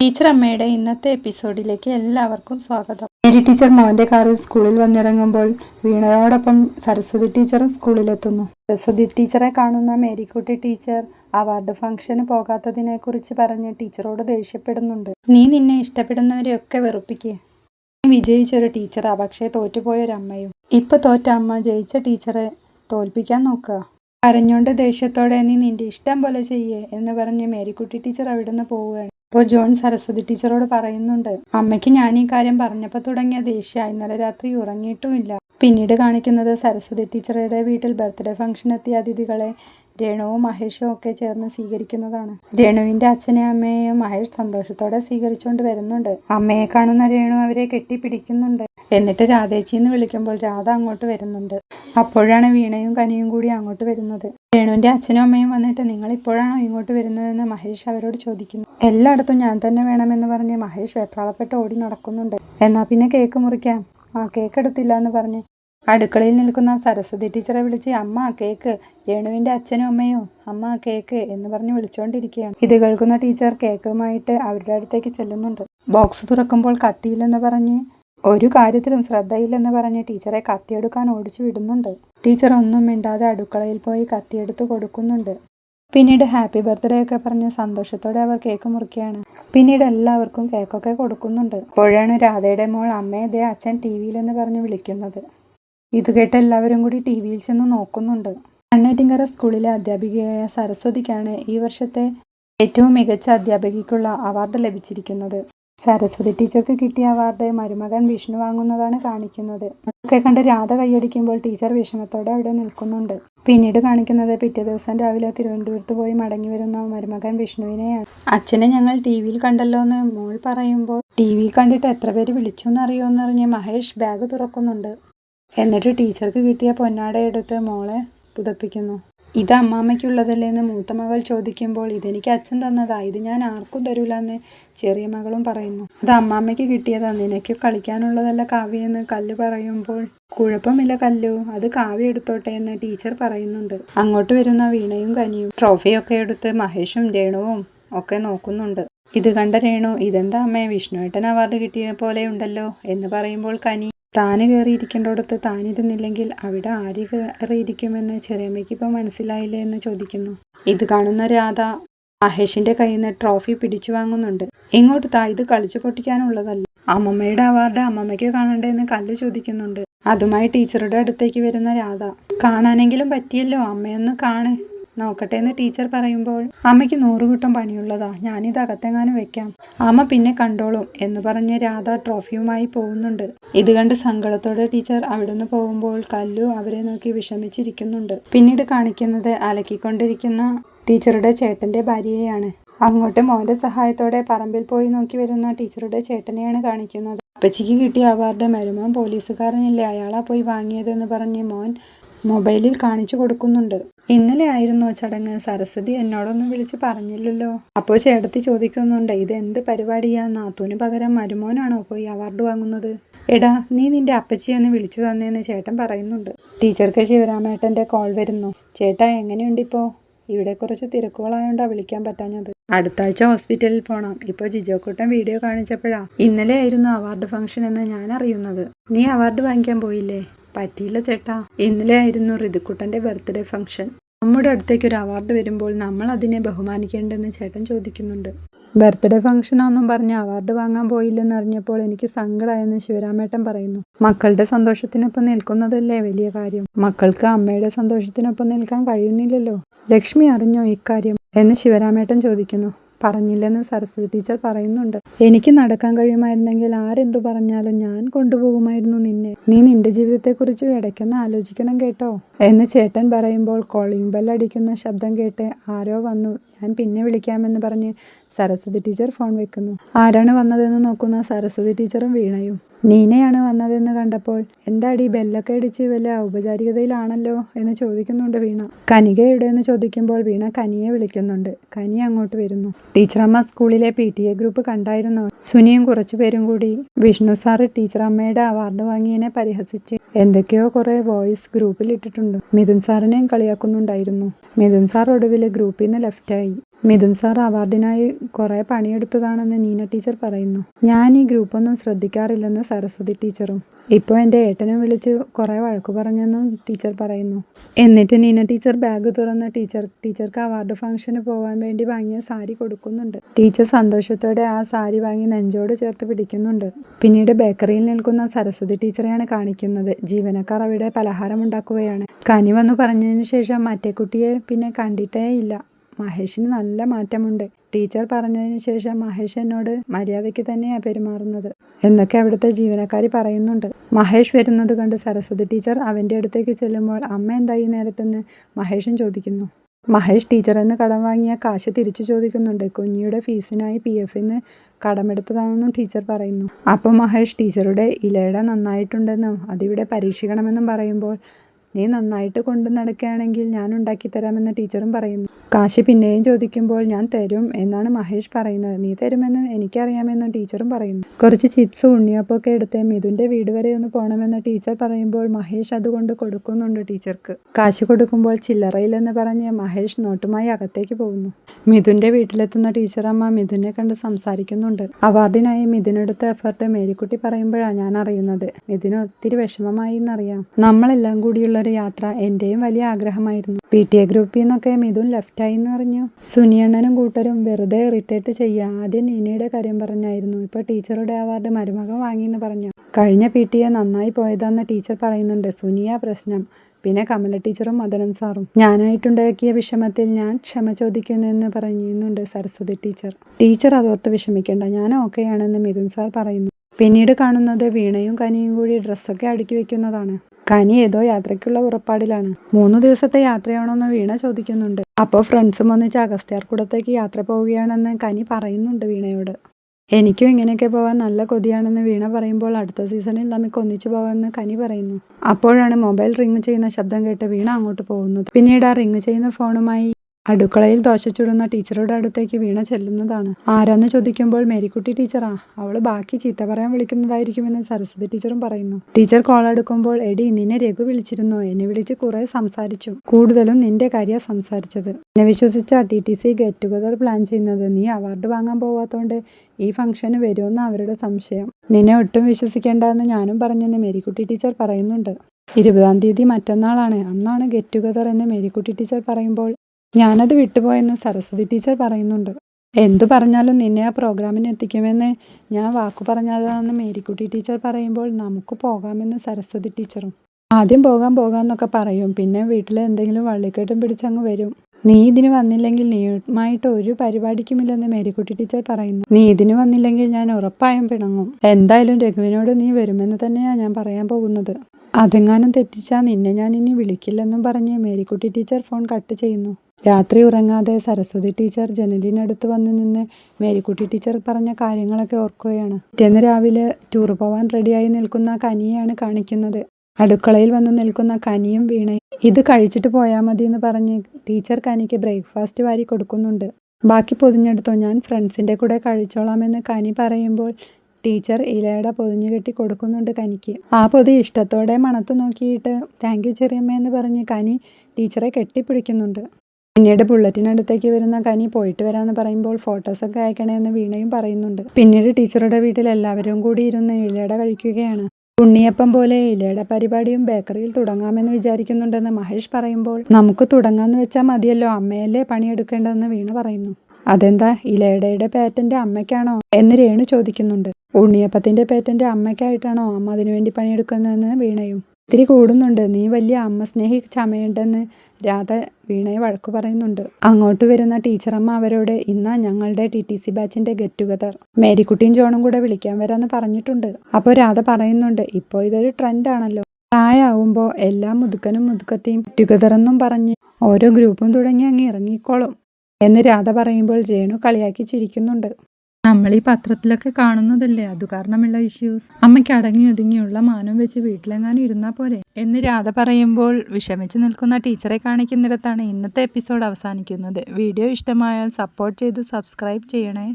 Teacher അമ്മയുടെ ഇന്നത്തെ എപ്പിസോഡിലേക്ക് എല്ലാവർക്കും സ്വാഗതം. മേരി ടീച്ചർ മോന്റെ കാറിൽ സ്കൂളിൽ വന്നിറങ്ങുമ്പോൾ വീണയോടൊപ്പം സരസ്വതി ടീച്ചറും സ്കൂളിലെത്തുന്നു. സരസ്വതി ടീച്ചറെ കാണുന്ന മേരിക്കുട്ടി ടീച്ചർ അവാർഡ് ഫംഗ്ഷന് പോകാത്തതിനെ കുറിച്ച് പറഞ്ഞ് ടീച്ചറോട് ദേഷ്യപ്പെടുന്നുണ്ട്. നീ നിന്നെ ഇഷ്ടപ്പെടുന്നവരെയൊക്കെ വെറുപ്പിക്കുക വിജയിച്ചൊരു ടീച്ചറാ പക്ഷേ തോറ്റുപോയൊരമ്മയും. ഇപ്പൊ തോറ്റ അമ്മ ജയിച്ച ടീച്ചറെ തോൽപ്പിക്കാൻ നോക്കുക. കരഞ്ഞോണ്ട് ദേഷ്യത്തോടെ നീ നിന്റെ ഇഷ്ടം പോലെ ചെയ്യേ എന്ന് പറഞ്ഞ് മേരിക്കുട്ടി ടീച്ചർ അവിടുന്ന് പോവുകയാണ്. അപ്പോൾ ജോൺ സരസ്വതി ടീച്ചറോട് പറയുന്നുണ്ട് അമ്മയ്ക്ക് ഞാൻ ഈ കാര്യം പറഞ്ഞപ്പോൾ തുടങ്ങിയ ദേഷ്യ ഇന്നലെ രാത്രി ഉറങ്ങിയിട്ടുമില്ല. പിന്നീട് കാണിക്കുന്നത് സരസ്വതി ടീച്ചറുടെ വീട്ടിൽ ബർത്ത്ഡേ ഫംഗ്ഷൻ എത്തിയ അതിഥികളെ രേണുവും മഹേഷും ഒക്കെ ചേർന്ന് സ്വീകരിക്കുന്നതാണ്. രേണുവിന്റെ അച്ഛനെയും അമ്മയെയും മഹേഷ് സന്തോഷത്തോടെ സ്വീകരിച്ചുകൊണ്ട് വരുന്നുണ്ട്. അമ്മയെ കാണുന്ന രേണു അവരെ കെട്ടിപ്പിടിക്കുന്നുണ്ട്. എന്നിട്ട് രാധേച്ചി എന്ന് വിളിക്കുമ്പോൾ രാധ അങ്ങോട്ട് വരുന്നുണ്ട്. അപ്പോഴാണ് വീണയും കനിയും കൂടി അങ്ങോട്ട് വരുന്നത്. രേണുവിന്റെ അച്ഛനും അമ്മയും വന്നിട്ട് നിങ്ങൾ ഇപ്പോഴാണോ ഇങ്ങോട്ട് വരുന്നതെന്ന് മഹേഷ് അവരോട് ചോദിക്കുന്നു. എല്ലായിടത്തും ഞാൻ തന്നെ വേണമെന്ന് പറഞ്ഞ് മഹേഷ് വെപ്രാളപ്പെട്ട് ഓടി നടക്കുന്നുണ്ട്. എന്നാ പിന്നെ കേക്ക് മുറിക്കാം. ആ കേക്ക് എടുത്തില്ല എന്ന് പറഞ്ഞ് അടുക്കളയിൽ നിൽക്കുന്ന സരസ്വതി ടീച്ചറെ വിളിച്ച് അമ്മ കേക്ക്. രേണുവിന്റെ അച്ഛനും അമ്മയും. അമ്മ കേക്ക് എന്ന് പറഞ്ഞ് വിളിച്ചുകൊണ്ടിരിക്കുകയാണ് ഇത് കേൾക്കുന്ന ടീച്ചർ കേക്കുമായിട്ട് അവരുടെ അടുത്തേക്ക് ചെല്ലുന്നുണ്ട്. ബോക്സ് തുറക്കുമ്പോൾ കത്തിയില്ലെന്ന് പറഞ്ഞ് ഒരു കാര്യത്തിലും ശ്രദ്ധയില്ലെന്ന് പറഞ്ഞ് ടീച്ചറെ കത്തിയെടുക്കാൻ ഓടിച്ചു വിടുന്നുണ്ട്. ടീച്ചർ ഒന്നും മിണ്ടാതെ അടുക്കളയിൽ പോയി കത്തിയെടുത്ത് കൊടുക്കുന്നുണ്ട്. പിന്നീട് ഹാപ്പി ബർത്ത്ഡേ ഒക്കെ പറഞ്ഞ് സന്തോഷത്തോടെ അവർ കേക്ക് മുറിക്കുകയാണ്. പിന്നീട് എല്ലാവർക്കും കേക്കൊക്കെ കൊടുക്കുന്നുണ്ട്. അപ്പോഴാണ് രാധയുടെ മോൾ അമ്മയെ ദേ അച്ഛൻ ടി വിയിലെന്ന് പറഞ്ഞ് വിളിക്കുന്നത്. ഇത് കേട്ട് എല്ലാവരും കൂടി ടി വിയിൽ ചെന്ന് നോക്കുന്നുണ്ട്. കണ്ണേറ്റിങ്കര സ്കൂളിലെ അധ്യാപികയായ സരസ്വതിക്കാണ് ഈ വർഷത്തെ ഏറ്റവും മികച്ച അധ്യാപികയ്ക്കുള്ള അവാർഡ് ലഭിച്ചിരിക്കുന്നത്. സരസ്വതി ടീച്ചർക്ക് കിട്ടിയ അവാർഡ് മരുമകൻ വിഷ്ണു വാങ്ങുന്നതാണ് കാണിക്കുന്നത്. ഒക്കെ കണ്ട് രാധ കൈയടിക്കുമ്പോൾ ടീച്ചർ വിഷമത്തോടെ അവിടെ നിൽക്കുന്നുണ്ട്. പിന്നീട് കാണിക്കുന്നത് പിറ്റേ ദിവസം രാവിലെ തിരുവനന്തപുരത്ത് പോയി മടങ്ങി വരുന്ന മരുമകൻ വിഷ്ണുവിനെയാണ്. അച്ഛനെ ഞങ്ങൾ ടി വിയിൽ കണ്ടല്ലോ എന്ന് മോൾ പറയുമ്പോൾ ടി വിയിൽ കണ്ടിട്ട് എത്ര പേര് വിളിച്ചു എന്നറിയോ? എന്നറിഞ്ഞ് മഹേഷ് ബാഗ് തുറക്കുന്നുണ്ട്. എന്നിട്ട് ടീച്ചർക്ക് കിട്ടിയ പൊന്നാട എടുത്ത് മോളെ പുതപ്പിക്കുന്നു. ഇത് അമ്മാമ്മയ്ക്കുള്ളതല്ലേ എന്ന് മൂത്ത മകൾ ചോദിക്കുമ്പോൾ ഇതെനിക്ക് അച്ഛൻ തന്നതാ ഇത് ഞാൻ ആർക്കും തരൂല എന്ന് ചെറിയ മകളും പറയുന്നു. അത് അമ്മാമ്മയ്ക്ക് കിട്ടിയതാ നിനക്ക് കളിക്കാനുള്ളതല്ല കാവ്യ എന്ന് കല്ല് പറയുമ്പോൾ. കുഴപ്പമില്ല കല്ലു അത് കാവ്യ എടുത്തോട്ടെ എന്ന് ടീച്ചർ പറയുന്നുണ്ട്. അങ്ങോട്ട് വരുന്ന വീണയും കനിയും ട്രോഫിയൊക്കെ എടുത്ത് മഹേഷും രേണുവും ഒക്കെ നോക്കുന്നുണ്ട്. ഇത് കണ്ട രേണു ഇതെന്താ അമ്മേ വിഷ്ണുവേട്ടൻ അവാർഡ് കിട്ടിയ പോലെ ഉണ്ടല്ലോ എന്ന് പറയുമ്പോൾ കനി താന് കയറിയിരിക്കേണ്ടടുത്ത് താനിരുന്നില്ലെങ്കിൽ അവിടെ ആര് കയറിയിരിക്കുമെന്ന് ചെറിയമ്മയ്ക്ക് ഇപ്പം മനസ്സിലായില്ലേ എന്ന് ചോദിക്കുന്നു. ഇത് കാണുന്ന രാധ മഹേഷിന്റെ കയ്യിൽ നിന്ന് ട്രോഫി പിടിച്ചു വാങ്ങുന്നുണ്ട്. ഇങ്ങോട്ട് താ ഇത് കളിച്ചു പൊട്ടിക്കാനുള്ളതല്ല. അമ്മമ്മയുടെ അവാർഡ് അമ്മമ്മയ്ക്ക് കാണണ്ടേ എന്ന് കല്ല് ചോദിക്കുന്നുണ്ട്. അതുമായി ടീച്ചറുടെ അടുത്തേക്ക് വരുന്ന രാധ കാണാനെങ്കിലും പറ്റിയല്ലോ അമ്മയൊന്ന് കാണ്. നോക്കട്ടെ എന്ന് ടീച്ചർ പറയുമ്പോൾ അമ്മയ്ക്ക് നൂറുകൂട്ടം പണിയുള്ളതാ ഞാനിത് അകത്തെങ്ങാനും വെക്കാം. അമ്മ പിന്നെ കണ്ടോളും എന്ന് പറഞ്ഞ് രാധ ട്രോഫിയുമായി പോകുന്നുണ്ട്. ഇത് കണ്ട് സങ്കടത്തോടെ ടീച്ചർ അവിടുന്ന് പോകുമ്പോൾ കല്ലു അവരെ നോക്കി വിഷമിച്ചിരിക്കുന്നുണ്ട്. പിന്നീട് കാണിക്കുന്നത് അലക്കിക്കൊണ്ടിരിക്കുന്ന ടീച്ചറുടെ ചേട്ടന്റെ ഭാര്യയെയാണ്. അങ്ങോട്ട് മോന്റെ സഹായത്തോടെ പറമ്പിൽ പോയി നോക്കി വരുന്ന ടീച്ചറുടെ ചേട്ടനെയാണ് കാണിക്കുന്നത്. അപ്പച്ചിക്ക് കിട്ടിയ അവാർഡ് മരുമോൻ പോലീസുകാരനില്ലേ അയാളാ പോയി വാങ്ങിയതെന്ന് പറഞ്ഞ് മോൻ മൊബൈലിൽ കാണിച്ചു കൊടുക്കുന്നുണ്ട്. ഇന്നലെ ആയിരുന്നോ ചടങ്ങ്. സരസ്വതി എന്നോടൊന്നും വിളിച്ച് പറഞ്ഞില്ലല്ലോ. അപ്പോൾ ചേട്ടത്തി ചോദിക്കുന്നുണ്ട് ഇത് എന്ത് പരിപാടിയാ? നാത്തൂന് പകരം മരുമോനാണോ പോയി അവാർഡ് വാങ്ങുന്നത്? എടാ നീ നിന്റെ അപ്പച്ചിയൊന്ന് വിളിച്ചു തന്നേന്ന് ചേട്ടൻ പറയുന്നുണ്ട്. ടീച്ചർക്ക് ശിവരാമേട്ടന്റെ കോൾ വരുന്നു. ചേട്ടാ എങ്ങനെയുണ്ട് ഇപ്പോൾ ഇവിടെ കുറച്ച് തിരക്കുകളായോണ്ടാ വിളിക്കാൻ പറ്റാഞ്ഞത്. അടുത്ത ആഴ്ച ഹോസ്പിറ്റലിൽ പോണം. ഇപ്പോൾ ജിജോക്കുട്ടൻ വീഡിയോ കാണിച്ചപ്പോഴാ ഇന്നലെ ആയിരുന്നു അവാർഡ് ഫംഗ്ഷൻ എന്ന് ഞാൻ അറിയുന്നത്. നീ അവാർഡ് വാങ്ങിക്കാൻ പോയില്ലേ? പറ്റിയില്ല ചേട്ടാ. ഇന്നലെ ആയിരുന്നു ഋതുക്കുട്ടന്റെ ബർത്ത്ഡേ ഫംഗ്ഷൻ. നമ്മുടെ അടുത്തേക്ക് ഒരു അവാർഡ് വരുമ്പോൾ നമ്മൾ അതിനെ ബഹുമാനിക്കേണ്ടെന്ന് ചേട്ടൻ ചോദിക്കുന്നുണ്ട്. ബർത്ത്ഡേ ഫംഗ്ഷനാന്നും പറഞ്ഞ് അവാർഡ് വാങ്ങാൻ പോയില്ലെന്ന് അറിഞ്ഞപ്പോൾ എനിക്ക് സങ്കടമായെന്ന് ശിവരാമേട്ടൻ പറയുന്നു. മക്കളുടെ സന്തോഷത്തിനൊപ്പം നിൽക്കുന്നതല്ലേ വലിയ കാര്യം. മക്കൾക്ക് അമ്മയുടെ സന്തോഷത്തിനൊപ്പം നിൽക്കാൻ കഴിയുന്നില്ലല്ലോ. ലക്ഷ്മി അറിഞ്ഞോ ഇക്കാര്യം എന്ന് ശിവരാമേട്ടൻ ചോദിക്കുന്നു. പറഞ്ഞില്ലെന്ന് സരസ്വതി ടീച്ചർ പറയുന്നുണ്ട്. എനിക്ക് നടക്കാൻ കഴിയുമായിരുന്നെങ്കിൽ ആരെന്തു പറഞ്ഞാലും ഞാൻ കൊണ്ടുപോകുമായിരുന്നു നിന്നെ. നീ നിന്റെ ജീവിതത്തെക്കുറിച്ച് ഇടയ്ക്കൊന്ന് ആലോചിക്കണം കേട്ടോ. എന്ന് ചേട്ടൻ പറയുമ്പോൾ കോളിംഗ് ബെൽ അടിക്കുന്ന ശബ്ദം കേട്ട് ആരോ വന്നു. ഞാൻ പിന്നെ വിളിക്കാമെന്ന് പറഞ്ഞ് സരസ്വതി ടീച്ചർ ഫോൺ വെക്കുന്നു. ആരാണ് വന്നതെന്ന് നോക്കുന്ന സരസ്വതി ടീച്ചറും വീണയും. നീനയാണ് വന്നതെന്ന് കണ്ടപ്പോൾ എന്താടി ബെല്ലൊക്കെ അടിച്ച് വല്ല ഔപചാരികതയിലാണല്ലോ എന്ന് ചോദിക്കുന്നുണ്ട് വീണ. കനിക എവിടെയെന്ന് ചോദിക്കുമ്പോൾ വീണ കനിയെ വിളിക്കുന്നുണ്ട്. കനി അങ്ങോട്ട് വരുന്നു. ടീച്ചറമ്മ സ്കൂളിലെ പി ടി എ ഗ്രൂപ്പ് കണ്ടായിരുന്നു. സുനിയും കുറച്ചു പേരും കൂടി വിഷ്ണു സാറ് ടീച്ചറമ്മയുടെ അവാർഡ് വാങ്ങിയതിനെ പരിഹസിച്ച് എന്തൊക്കെയോ കുറെ വോയിസ് ഗ്രൂപ്പിൽ ഇട്ടിട്ടുണ്ട്. മിഥുൻ സാറിനെയും കളിയാക്കുന്നുണ്ടായിരുന്നു. മിഥുൻ സാർ ഒടുവിൽ ഗ്രൂപ്പിൽ നിന്ന് ലെഫ്റ്റായി. ഹാപ്പിയായി മിഥുൻ സാർ അവാർഡിനായി കുറേ പണിയെടുത്തതാണെന്ന് നീന ടീച്ചർ പറയുന്നു. ഞാൻ ഈ ഗ്രൂപ്പൊന്നും ശ്രദ്ധിക്കാറില്ലെന്ന് സരസ്വതി ടീച്ചറും. ഇപ്പോൾ എന്റെ ഏട്ടനെ വിളിച്ച് കുറേ വഴക്കു പറഞ്ഞെന്നും ടീച്ചർ പറയുന്നു. എന്നിട്ട് നീന ടീച്ചർ ബാഗ് തുറന്ന് ടീച്ചർ ടീച്ചർക്ക് അവാർഡ് ഫംഗ്ഷന് പോകാൻ വേണ്ടി വാങ്ങിയ സാരി കൊടുക്കുന്നുണ്ട്. ടീച്ചർ സന്തോഷത്തോടെ ആ സാരി വാങ്ങി നെഞ്ചോട് ചേർത്ത് പിടിക്കുന്നുണ്ട്. പിന്നീട് ബേക്കറിയിൽ നിൽക്കുന്ന സരസ്വതി ടീച്ചറെയാണ് കാണിക്കുന്നത്. ജീവനക്കാർ അവിടെ പലഹാരം ഉണ്ടാക്കുകയാണ്. കനി വന്നു പറഞ്ഞതിന് ശേഷം മറ്റേ കുട്ടിയെ പിന്നെ കണ്ടിട്ടേ ഇല്ല. മഹേഷിന് നല്ല മാറ്റമുണ്ട്. ടീച്ചർ പറഞ്ഞതിന് ശേഷം മഹേഷ് എന്നോട് മര്യാദയ്ക്ക് തന്നെയാണ് പെരുമാറുന്നത്. എന്നൊക്കെ അവിടുത്തെ ജീവനക്കാരി പറയുന്നുണ്ട്. മഹേഷ് വരുന്നത് കണ്ട് സരസ്വതി ടീച്ചർ അവന്റെ അടുത്തേക്ക് ചെല്ലുമ്പോൾ അമ്മ എന്താ ഈ നേരത്തെന്ന് മഹേഷും ചോദിക്കുന്നു. മഹേഷ് ടീച്ചർ എന്ന് കടം വാങ്ങിയ കാശ് തിരിച്ചു ചോദിക്കുന്നുണ്ട്. കുഞ്ഞിയുടെ ഫീസിനായി പി എഫിൽ നിന്ന് കടമെടുത്തതാണെന്നും ടീച്ചർ പറയുന്നു. അപ്പോൾ മഹേഷ് ടീച്ചറുടെ ഇലയുടെ നന്നായിട്ടുണ്ടെന്നും അതിവിടെ പരീക്ഷിക്കണമെന്നും പറയുമ്പോൾ നീ നന്നായിട്ട് കൊണ്ടു നടക്കുകയാണെങ്കിൽ ഞാൻ ഉണ്ടാക്കി തരാമെന്ന് ടീച്ചറും പറയുന്നു. കാശി പിന്നെയും ചോദിക്കുമ്പോൾ ഞാൻ തരും എന്നാണ് മഹേഷ് പറയുന്നത്. നീ തരുമെന്ന് എനിക്കറിയാമെന്നും ടീച്ചറും പറയുന്നു. കുറച്ച് ചിപ്സ് ഉണ്ണിയപ്പൊക്കെ എടുത്ത് മിഥുന്റെ വീട് വരെ ഒന്ന് പോകണമെന്ന് ടീച്ചർ പറയുമ്പോൾ മഹേഷ് അതുകൊണ്ട് കൊടുക്കുന്നുണ്ട് ടീച്ചർക്ക്. കാശി കൊടുക്കുമ്പോൾ ചില്ലറയില്ലെന്ന് പറഞ്ഞ് മഹേഷ് നോട്ടുമായി അകത്തേക്ക് പോകുന്നു. മിഥുന്റെ വീട്ടിലെത്തുന്ന ടീച്ചറമ്മ മിഥുനെ കണ്ട് സംസാരിക്കുന്നുണ്ട്. അവാർഡിനായി മിഥുനെടുത്ത എഫർട്ട് മേരിക്കുട്ടി പറയുമ്പോഴാണ് ഞാൻ അറിയുന്നത്. മിഥുന് ഒത്തിരി വിഷമമായി എന്നറിയാം. നമ്മളെല്ലാം കൂടിയുള്ള ഒരു യാത്ര എന്റെയും വലിയ ആഗ്രഹമായിരുന്നു. പി ടി എ ഗ്രൂപ്പിൽ നിന്നൊക്കെ മിഥുൻ ലെഫ്റ്റായി എന്ന് പറഞ്ഞു. സുനിയണ്ണനും കൂട്ടരും വെറുതെ ഇറിറ്റേറ്റ് ചെയ്യുക ആദ്യം നീനയുടെ കാര്യം പറഞ്ഞായിരുന്നു. ഇപ്പോൾ ടീച്ചറുടെ അവാർഡ് മരുമകൻ വാങ്ങിയെന്ന് പറഞ്ഞു. കഴിഞ്ഞ പി ടി എ നന്നായി പോയതാന്ന് ടീച്ചർ പറയുന്നുണ്ട്. സുനിയ പ്രശ്നം. പിന്നെ കമല ടീച്ചറും മദനൻ സാറും. ഞാനായിട്ടുണ്ടാക്കിയ വിഷമത്തിൽ ഞാൻ ക്ഷമ ചോദിക്കുന്നു എന്ന് പറയുന്നുണ്ട് സരസ്വതി ടീച്ചർ. ടീച്ചർ അതോർത്ത് വിഷമിക്കേണ്ട. ഞാൻ ഓക്കെയാണെന്ന് മിഥുൻ സാർ പറയുന്നു. പിന്നീട് കാണുന്നത് വീണയും കനിയും കൂടി ഡ്രസ്സൊക്കെ അടുക്കി വെക്കുന്നതാണ്. കനി ഏതോ യാത്രയ്ക്കുള്ള ഉറപ്പാടിലാണ്. മൂന്ന് ദിവസത്തെ യാത്രയാണോ എന്ന് വീണ ചോദിക്കുന്നുണ്ട്. അപ്പോൾ ഫ്രണ്ട്സും ഒന്നിച്ച് അഗസ്ത്യാർകൂടത്തേക്ക് യാത്ര പോവുകയാണെന്ന് കനി പറയുന്നുണ്ട് വീണയോട്. എനിക്കും ഇങ്ങനെയൊക്കെ പോകാൻ നല്ല കൊതിയാണെന്ന് വീണ പറയുമ്പോൾ അടുത്ത സീസണിൽ നമുക്ക് ഒന്നിച്ചു പോകാമെന്ന് കനി പറയുന്നു. അപ്പോഴാണ് മൊബൈൽ റിങ് ചെയ്യുന്ന ശബ്ദം കേട്ട് വീണ അങ്ങോട്ട് പോകുന്നത്. പിന്നീട് ആ റിങ് ചെയ്യുന്ന ഫോണുമായി അടുക്കളയിൽ ദോശ ചുടുന്ന ടീച്ചറുടെ അടുത്തേക്ക് വീണ ചെല്ലുന്നതാണ്. ആരാന്ന് ചോദിക്കുമ്പോൾ മേരിക്കുട്ടി ടീച്ചറാ അവൾ ബാക്കി ചീത്ത പറയാൻ വിളിക്കുന്നതായിരിക്കുമെന്ന് സരസ്വതി ടീച്ചറും പറയുന്നു. ടീച്ചർ കോൾ എടുക്കുമ്പോൾ എടി നിന്നെ രഘു വിളിച്ചിരുന്നു. എന്നെ വിളിച്ച് കുറെ സംസാരിച്ചു. കൂടുതലും നിന്റെ കാര്യ സംസാരിച്ചത്. എന്നെ വിശ്വസിച്ച T T C get together plan ചെയ്യുന്നത്. നീ അവാർഡ് വാങ്ങാൻ പോവാത്തോണ്ട് ഈ ഫംഗ്ഷന് വരുമെന്ന് അവരുടെ സംശയം. നിന്നെ ഒട്ടും വിശ്വസിക്കേണ്ടെന്ന് ഞാനും പറഞ്ഞെന്ന് മേരിക്കുട്ടി ടീച്ചർ പറയുന്നുണ്ട്. ഇരുപതാം തീയതി മറ്റന്നാളാണ്. അന്നാണ് ഗെറ്റ് ടുഗദർ എന്ന് മേരിക്കുട്ടി ടീച്ചർ പറയുമ്പോൾ ഞാനത് വിട്ടുപോയെന്ന് സരസ്വതി ടീച്ചർ പറയുന്നുണ്ട്. എന്തു പറഞ്ഞാലും നിന്നെ ആ പ്രോഗ്രാമിന് എത്തിക്കുമെന്ന് ഞാൻ വാക്കു പറഞ്ഞതാണെന്ന് മേരിക്കുട്ടി ടീച്ചർ പറയുമ്പോൾ നമുക്ക് പോകാമെന്ന് സരസ്വതി ടീച്ചറും. ആദ്യം പോകാൻ പോകാമെന്നൊക്കെ പറയും. പിന്നെ വീട്ടിൽ എന്തെങ്കിലും വള്ളിക്കെട്ടും പിടിച്ചങ്ങ് വരും. നീ ഇതിന് വന്നില്ലെങ്കിൽ നീയുമായിട്ട് ഒരു പരിപാടിക്കുമില്ലെന്ന് മേരിക്കുട്ടി ടീച്ചർ പറയുന്നു. നീ ഇതിന് വന്നില്ലെങ്കിൽ ഞാൻ ഉറപ്പായും പിണങ്ങും. എന്തായാലും രഘുവിനോട് നീ വരുമെന്ന് തന്നെയാണ് ഞാൻ പറയാൻ പോകുന്നത്. അതെങ്ങാനും തെറ്റിച്ചാൽ നിന്നെ ഞാൻ ഇനി വിളിക്കില്ലെന്നും പറഞ്ഞ് മേരിക്കുട്ടി ടീച്ചർ ഫോൺ കട്ട് ചെയ്യുന്നു. രാത്രി ഉറങ്ങാതെ സരസ്വതി ടീച്ചർ ജനലിനടുത്ത് വന്ന് നിന്ന് മേരിക്കുട്ടി ടീച്ചർ പറഞ്ഞ കാര്യങ്ങളൊക്കെ ഓർക്കുകയാണ്. പിറ്റേന്ന് രാവിലെ ടൂർ പോവാൻ റെഡിയായി നിൽക്കുന്ന കനിയെയാണ് കാണിക്കുന്നത്. അടുക്കളയിൽ വന്ന് നിൽക്കുന്ന കനിയും വീണയും. ഇത് കഴിച്ചിട്ട് പോയാൽ മതി എന്ന് പറഞ്ഞ് ടീച്ചർ കനിക്ക് ബ്രേക്ക്ഫാസ്റ്റ് വാരി കൊടുക്കുന്നുണ്ട്. ബാക്കി പൊതിഞ്ഞെടുത്തോ ഞാൻ ഫ്രണ്ട്സിന്റെ കൂടെ കഴിച്ചോളാമെന്ന് കനി പറയുമ്പോൾ ടീച്ചർ ഇലയുടെ പൊതിഞ്ഞു കെട്ടി കൊടുക്കുന്നുണ്ട് കനിക്ക്. ആ പൊതി ഇഷ്ടത്തോടെ മണത്ത് നോക്കിയിട്ട് താങ്ക് യു ചെറിയമ്മ എന്ന് പറഞ്ഞ് കനി ടീച്ചറെ കെട്ടിപ്പിടിക്കുന്നുണ്ട്. പിന്നീട് ബുള്ളറ്റിനടുത്തേക്ക് വരുന്ന കനി പോയിട്ട് വരാമെന്ന് പറയുമ്പോൾ ഫോട്ടോസൊക്കെ അയക്കണേ എന്ന് വീണയും പറയുന്നുണ്ട്. പിന്നീട് ടീച്ചറുടെ വീട്ടിൽ എല്ലാവരും കൂടി ഇരുന്ന് ഇലയട കഴിക്കുകയാണ്. ഉണ്ണിയപ്പം പോലെ ഇലയുടെ പരിപാടിയും ബേക്കറിയിൽ തുടങ്ങാമെന്ന് വിചാരിക്കുന്നുണ്ടെന്ന് മഹേഷ് പറയുമ്പോൾ നമുക്ക് തുടങ്ങാമെന്ന് വെച്ചാൽ മതിയല്ലോ അമ്മയല്ലേ പണിയെടുക്കേണ്ടതെന്ന് വീണ പറയുന്നു. അതെന്താ ഇലയുടെ പേറ്റന്റ് അമ്മയ്ക്കാണോ? എന്ന് രേണു ചോദിക്കുന്നുണ്ട്. ഉണ്ണിയപ്പത്തിന്റെ പേറ്റന്റ് അമ്മയ്ക്കായിട്ടാണോ? അമ്മ അതിനുവേണ്ടി പണിയെടുക്കുന്നതെന്ന് വീണയും ഇത്തിരി കൂടുന്നുണ്ട്. നീ വലിയ അമ്മ സ്നേഹി ചമയുണ്ടെന്ന് രാധ വീണയെ വഴക്കു പറയുന്നുണ്ട്. അങ്ങോട്ട് വരുന്ന ടീച്ചറമ്മ അവരോട് ഇന്നാ ഞങ്ങളുടെ ടി ടി സി ബാച്ചിന്റെ ഗെറ്റ് ടുഗദർ. മേരിക്കുട്ടിയും ജോണും കൂടെ വിളിക്കാൻ വരാന്ന് പറഞ്ഞിട്ടുണ്ട്. അപ്പോൾ രാധ പറയുന്നുണ്ട് ഇപ്പോൾ ഇതൊരു ട്രെൻഡ് ആണല്ലോ പ്രായമാവുമ്പോൾ എല്ലാ മുതുക്കനും മുതുക്കത്തെയും ടുഗദർ എന്നും പറഞ്ഞ് ഓരോ ഗ്രൂപ്പും തുടങ്ങി അങ്ങ് ഇറങ്ങിക്കോളും. എന്ന് രാധ പറയുമ്പോൾ രേണു കളിയാക്കി ചിരിക്കുന്നുണ്ട്. നമ്മൾ ഈ പത്രത്തിലൊക്കെ കാണുന്നതല്ലേ? അത് കാരണമുള്ള ഇഷ്യൂസ് അമ്മയ്ക്ക് അടങ്ങി ഒതുങ്ങിയുള്ള മാനം വെച്ച് വീട്ടിലെങ്ങാനും ഇരുന്നാൽ പോരെ? എന്ന് രാധ പറയുമ്പോൾ വിഷമിച്ചു നിൽക്കുന്ന ടീച്ചറെ കാണിക്കുന്നിടത്താണ് ഇന്നത്തെ എപ്പിസോഡ് അവസാനിക്കുന്നത്. വീഡിയോ ഇഷ്ടമായാൽ സപ്പോർട്ട് ചെയ്ത് സബ്സ്ക്രൈബ് ചെയ്യണേ.